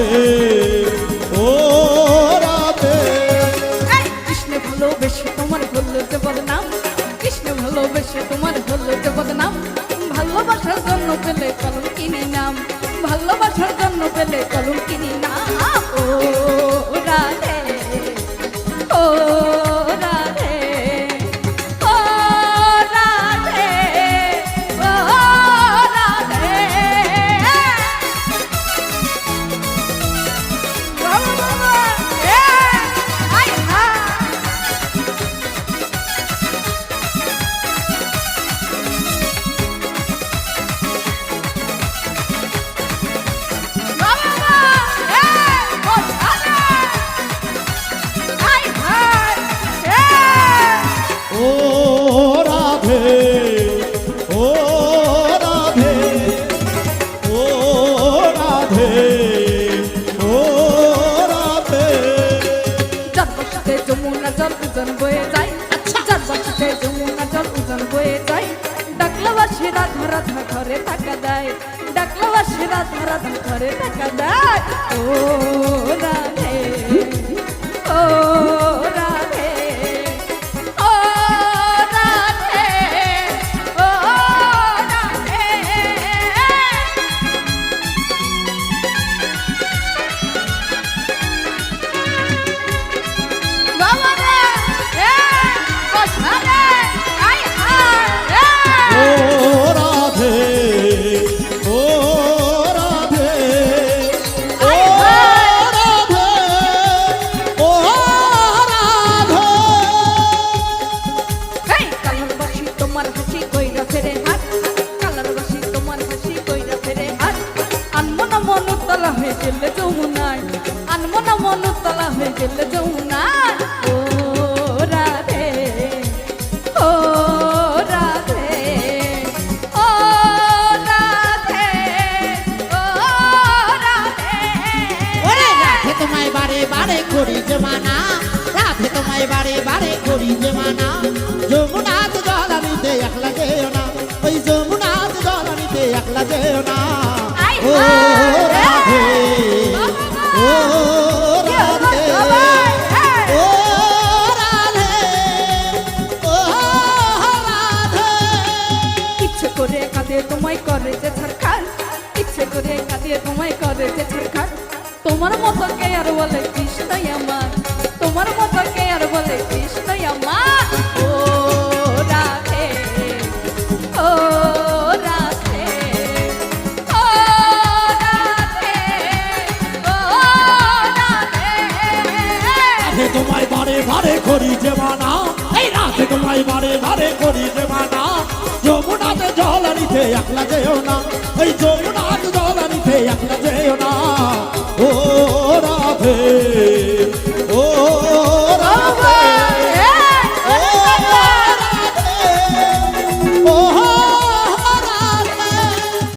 রাধে ও রাধে। কৃষ্ণ ভালোবেসে তোমার হলো দেবর নাম কৃষ্ণ ভালোবেসে তোমার হলো দেবর নাম ভালোবাসার জন্য পেলে কলম কিনে নাম। ভালোবাসার জন্য পেলে কলম কিনে নাম। ও রাধে। রাধে ও রাধে চার বছরে যমুনা জল উজন বয়ে যায়। চার বছরে যমুনা জল উজন বয়ে যায়। ডাকলাবাসী রাধা রাধা ঘরে থাকা দেয় ডাকলাবাসী রাধা রাধা ঘরে থাকা দেয় ও রাধে তলা ও রাধে ও রাধে ও রাধে ও রাধে। ওরে রাধে তোমায় বারে বারে করি যে মানা তোমায় বারে বারে করি যে মানা যমুনাথ জল আনিতে একলা যেও না ওই যমুনাথ জল আনিতে একলা যেও না। ও কাঁদে তোমায় করে যে ছাড়খার ইচ্ছে করে কাঁদে তোমায় করে যে ছাড়খার তোমার মতো কে আর বলে কৃষ্ণ আমার। তোমায় বারে বারে করি যে মানা। এই রাতে তোমায় বারে বারে করি যে মানা। যমুনাতে জল আনিতে একলা যেও না। ওই যমুনাতে জল